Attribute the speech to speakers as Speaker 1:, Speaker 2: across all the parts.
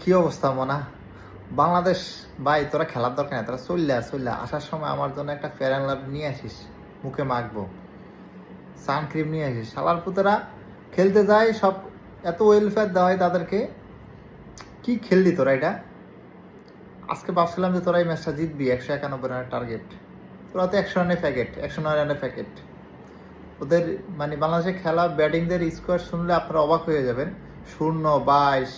Speaker 1: কি অবস্থা, মনা? বাংলাদেশ, ভাই, তোরা খেলার দরকার নেই, তোরা চললে চললে আসার সময় আমার জন্য একটা ফেয়ার লাভ নিয়ে আসিস, মুখে মাখবো। সানক্রিম নিয়ে আসিস। শালার পুতরা, খেলতে যায় সব এত ওয়েলফেয়ার দেওয়া হয় তাদেরকে। কি খেললি তোরা এটা? আজকে ভাবছিলাম যে তোরা এই ম্যাচটা জিতবি, একশো একানব্বই রানের টার্গেট তোরা তো একশো রানের প্যাকেট একশো নয় রানের প্যাকেট ওদের মানে বাংলাদেশে খেলা ব্যাটিংদের স্কোয়ার শুনলে আপনারা অবাক হয়ে যাবেন। শূন্য, বাইশ।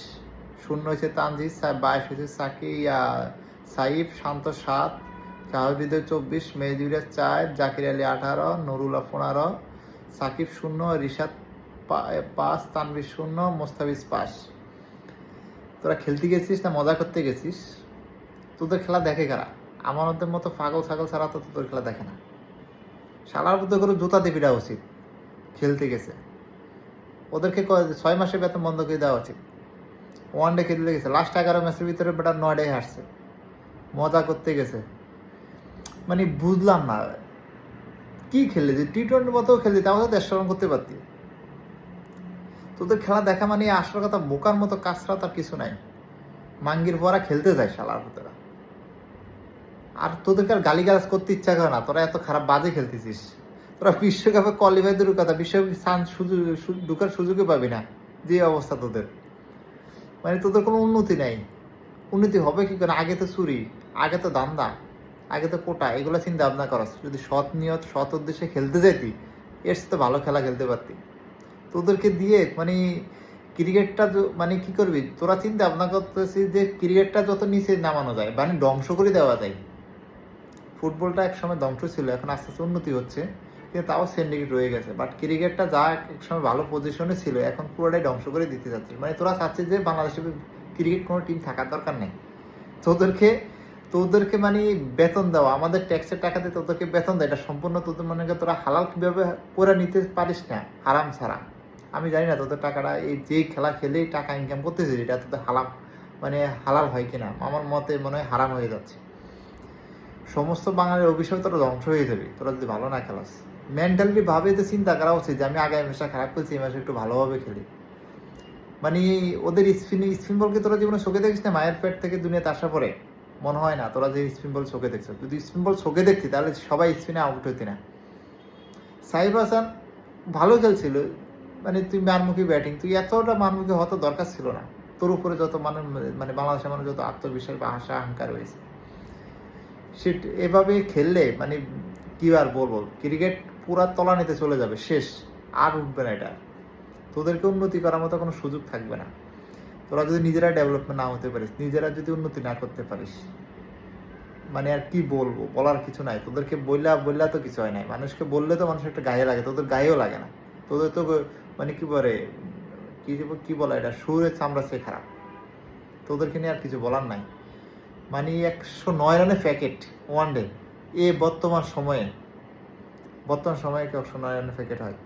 Speaker 1: শূন্য হয়েছে তানজিদ বাইশ হয়েছে সাকি সাইফ, শান্ত সাত শাহবিদের চব্বিশ মেহজুরের চার, জাকির আলী আঠারো নুরুল্লাহ পনেরো সাকিব শূন্য, রিশাদ পাঁচ তানবির শূন্য, মোস্তাফিজ পাঁচ। তোরা খেলতে গেছিস না মজা করতে গেছিস? তোদের খেলা দেখে কারা? আমাদের মতো পাগল ছাগল ছাড়া তো তোদের খেলা দেখে না। শালার মধ্যে করে জুতা পিটা উচিত, খেলতে গেছে। ওদেরকে ছয় মাসের বেতন বন্ধ করে দেওয়া উচিত। ওয়ান ডে খেলতে গেছে। লাস্ট এগারো ম্যাচের ভিতরে বেটার নয় ডে হারছে। মজা করতে গেছে। মানে বুঝলাম না, কি খেললি? যে টি টোয়েন্টির মতো খেললি তাহলে তো রান করতে পারতি। তোদের খেলা দেখা মানে আসল কথা, বোকার মতো কাজটা তার কিছু নাই। মাঙ্গির পরা খেলতে যায় শালার ভিতরা। আর তোদেরকে আর গালিগালাজ করতে ইচ্ছা করে না। তোরা এত খারাপ বাজে খেলতেছিস। তোরা বিশ্বকাপে কোয়ালিফাই দূরের কথা, বিশ্বকাপে সুযোগ ঢুকার সুযোগই পাবি না। যে অবস্থা তোদের। মানে তোদের কোনো উন্নতি নেই। উন্নতি হবে কি করে? আগে তো চুরি, আগে তো দান্দা আগে তো কোটা, এগুলো চিন্তা ভাবনা করস। যদি সৎ নিয়ত, সৎ উদ্দেশ্যে খেলতে যেতি এর সাথে ভালো খেলা খেলতে পারতি। তোদেরকে দিয়ে মানে ক্রিকেটটা মানে কি করবি? তোরা চিন্তা ভাবনা করতেছিস যে ক্রিকেটটা যত নিচে নামানো যায় মানে ধ্বংস করে দেওয়া যায়। ফুটবলটা একসময় ধ্বংস ছিল, এখন আস্তে আস্তে উন্নতি হচ্ছে। কিন্তু তাও সিন্ডিকেট রয়ে গেছে। বাট ক্রিকেটটা যা এক সময় ভালো পজিশনে ছিল, এখন পুরোটাই ধ্বংস করে দিতে যাচ্ছে। মানে তোরা চাচ্ছিস যে বাংলাদেশে ক্রিকেট কোনো টিম থাকার দরকার নেই। তোদেরকে তোদেরকে মানে বেতন দেওয়া, আমাদের ট্যাক্সের টাকা দিয়ে তোদেরকে বেতন দেয় এটা সম্পূর্ণ তোদের মনে কর তোরা হালাল কীভাবে করে নিতে পারিস না, হারাম ছাড়া। আমি জানি না তোদের টাকাটা, এই যে খেলা খেলেই টাকা ইনকাম করতেছিস, এটা তোদের হালাম মানে হালাল হয় কিনা। আমার মতে মনে হয় হারাম হয়ে যাচ্ছে। সমস্ত বাঙালির অভিশাপ তোরা ধ্বংস হয়ে যাবে। তোরা যদি ভালো না খেলাস। মেন্টালিটি ভাবে তো চিন্তা করা উচিত যে আমি আগামী ম্যাচটা খারাপ করছি এই ম্যাচে একটু ভালোভাবে খেলি। মানে ওদের স্পিন স্পিন বলকে তোরা জীবনে চোখে দেখিস না? মায়ের পেট থেকে দুনিয়াতে আসা পরে। মনে হয় না, তোরা যে স্পিন বল চোখে দেখছ। যদি স্পিন বল চোখে দেখতি, তাহলে সবাই স্পিনে আউট হতি না। সাইফ হাসান ভালো খেলছিল। মানে তুই মানমুখী ব্যাটিং তুই এতটা মানমুখী হতো দরকার ছিল না। তোর উপরে যত মানে মানে বাংলাদেশের মানুষ যত আত্মবিশ্বাস বা আশা অহংকার রয়েছে। সে এভাবে খেললে মানে কি আর বলব ক্রিকেট পুরা তলানিতে চলে যাবে, শেষ, আর উঠবে না এটা। তোদেরকে উন্নতি করার মতো কোনো সুযোগ থাকবে না। তোরা যদি নিজেরা ডেভেলপমেন্ট না হতে পারিস, নিজেরা যদি উন্নতি না করতে পারিস মানে আর কি বলব, বলার কিছু নাই। তোদেরকে বললা বললা তো কিছু হয় নাই। মানুষকে বললে তো মানুষের একটা গায়ে লাগে, তোদের গায়েও লাগে না। তোদের তো মানে কি বলে, কি কি বলে এটা? সুরের চামড়া সে খারাপ। তোদেরকে নিয়ে আর কিছু বলার নাই। মানে একশো নয় রানের প্যাকেট ওয়ান ডে এ বর্তমান সময়ে বর্তমান সময়ে একশো নয় রানের প্যাকেট হয়?